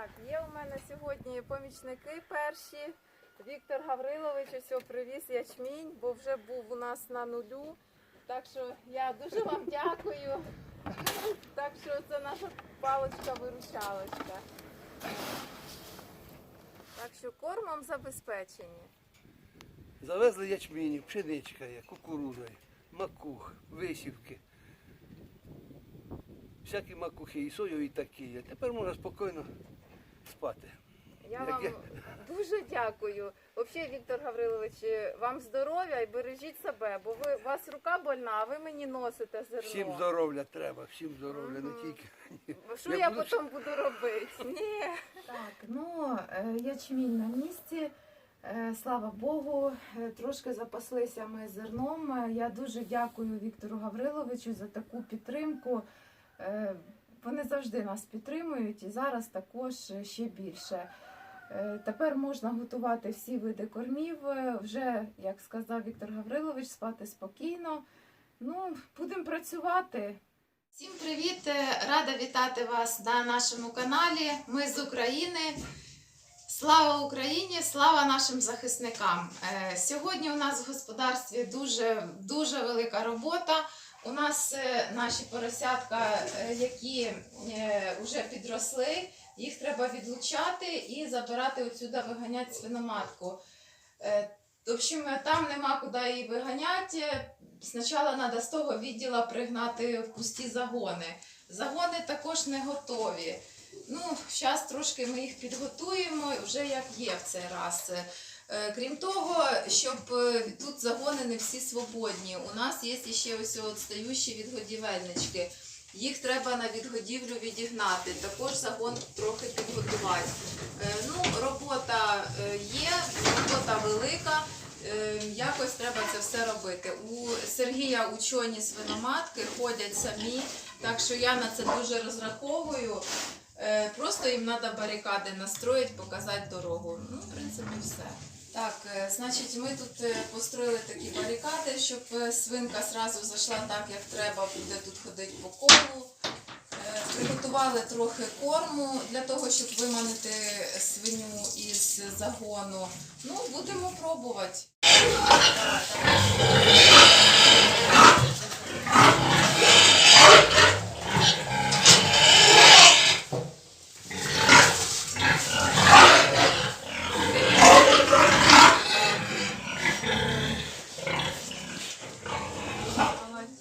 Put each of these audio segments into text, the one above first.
Так, є у мене сьогодні помічники перші. Віктор Гаврилович ось привіз ячмінь, бо вже був у нас на нулю. Так що я дуже вам дякую. Так що це наша паличка-виручалочка. Так що кормом забезпечені. Завезли ячмінів, пшеничка є, кукуруза, макух, висівки. Всякі макухи і сойові такі є. Тепер можна спокійно спати. Я Як вам я- дуже дякую. Взагалі, Віктор Гаврилович, вам здоров'я і бережіть себе, бо ви у вас рука больна, а ви мені носите зерно. Всім здоров'я треба, всім здоров'я, не тільки. Що Я я буду- потім буду робити? Ні. Так, ну е, ячмінь на місці. Е, Слава Богу, е, трошки запаслися ми зерном. Я дуже дякую Віктору Гавриловичу за таку підтримку. Вони завжди нас підтримують і зараз також ще більше. Е, Тепер можна готувати всі види кормів. Е, Вже, як сказав Віктор Гаврилович, спати спокійно. Ну, будемо працювати. Всім привіт! Е, Рада вітати вас на нашому каналі. Ми з України. Слава Україні! Слава нашим захисникам! Сьогодні у нас в господарстві дуже, дуже велика робота. У нас е, наші поросятка, е, які вже підросли, їх треба відлучати і забирати отсюди, виганяти свиноматку. Е, В общем, там нема куди її виганяти. Спочатку треба з того відділа пригнати в пусті загони. Загони також не готові. Ну, зараз трошки ми їх підготуємо, вже як є в цей раз. Е, Крім того, щоб е, тут загони не всі свободні. У нас є ще ось відстаючі відгодівельнички. Їх треба на відгодівлю відігнати. Також загон трохи підготувати. Е, Ну, робота є, робота велика. Якось треба це все робити. У Сергія учені свиноматки ходять самі, так що я на це дуже розраховую. Просто їм треба барикади настроїти, показати дорогу. Ну, в принципі, все. Так, е, значить, ми тут е, построїли такі барикади, щоб е, свинка зразу зайшла так, як треба, буде тут ходити по колу. Приготували трохи корму для того, щоб виманити свиню із загону. Ну, будемо пробувати. Молодець.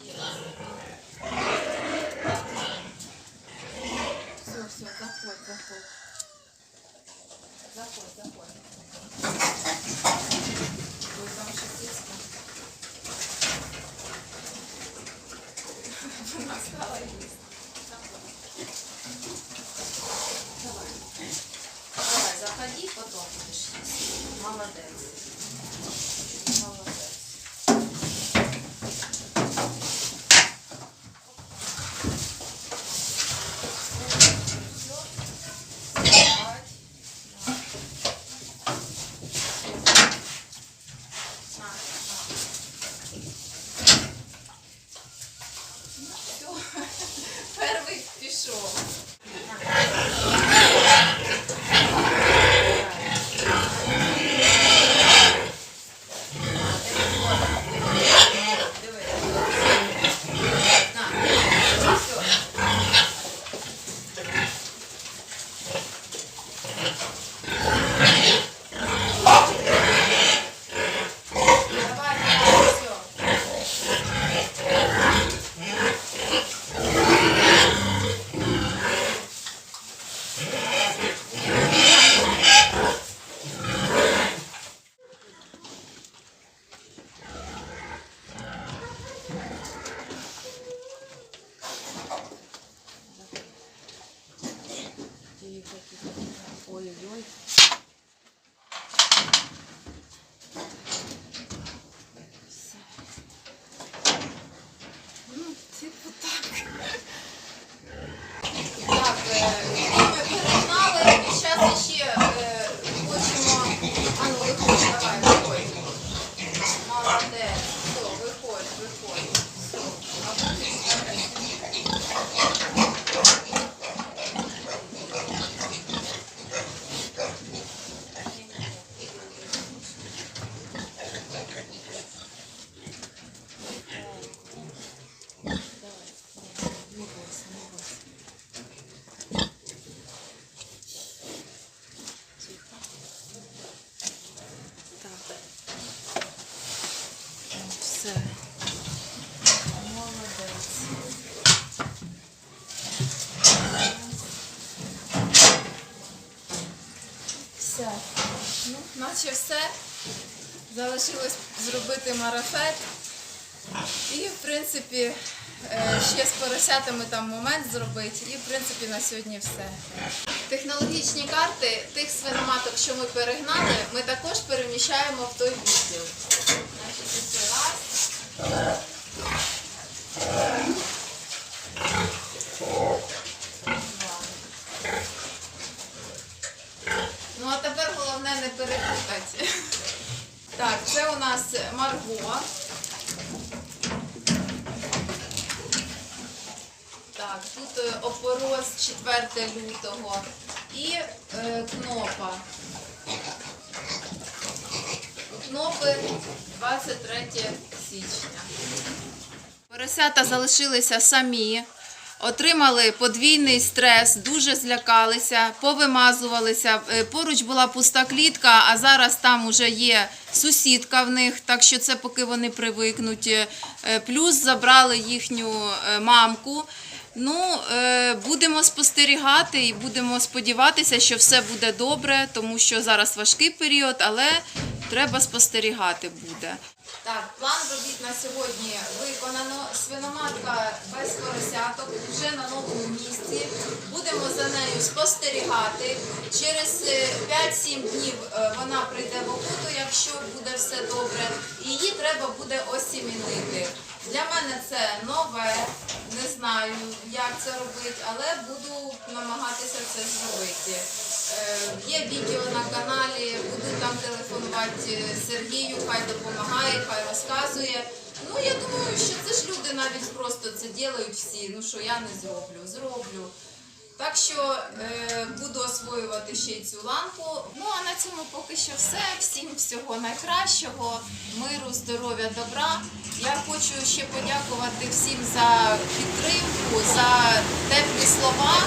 Все, все, заходь, заходь. Заходь, заходь. Ой, там ще їсти. Давай. Давай, заходи, потом будешь есть. Молодец. Ой-ой-ой. Ну, наче все. Залишилось зробити марафет. І, в принципі, е, ще з поросятами там момент зробити. І, в принципі, на сьогодні все. Технологічні карти тих свиноматок, що ми перегнали, ми також переміщаємо в той відділ. Значить. Ну а тепер головне не перепутати. Так, це у нас Марго. Так, тут е, опороз 4 лютого і е, кнопа. Кнопи 23 січня. Поросята залишилися самі, отримали подвійний стрес, дуже злякалися, повимазувалися. Е, Поруч була пуста клітка, а зараз там уже є сусідка в них, так що це поки вони привикнуть. Е, Плюс забрали їхню е, мамку. Ну, будемо спостерігати і будемо сподіватися, що все буде добре, тому що зараз важкий період, але треба спостерігати буде. Так, план робіт на сьогодні виконано. Свиноматка без поросяток вже на новому місці. Будемо за нею спостерігати. Через е, 5-7 днів е, вона прийде в охоту, якщо буде все добре. Її треба буде осімінити. Для мене це нове, не знаю, як це робити, але буду намагатися це зробити. Е, Є відео на каналі, буду там телефонувати Сергію, хай допомагає, хай розказує. Ну я думаю, що це ж люди навіть просто це ділають всі. Ну що я не зроблю, зроблю. Так що е, буду освоювати ще й цю ланку. Ну а на цьому поки що все. Всім всього найкращого, миру, здоров'я, добра. Я хочу ще подякувати всім за підтримку, за теплі слова.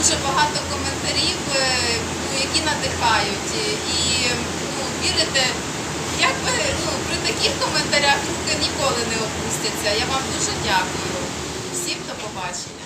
Дуже багато коментарів, е, ну, які надихають. І ну, вірите, як ви ну, при таких коментарях руки ніколи не опустяться. Я вам дуже дякую. Всім до побачення.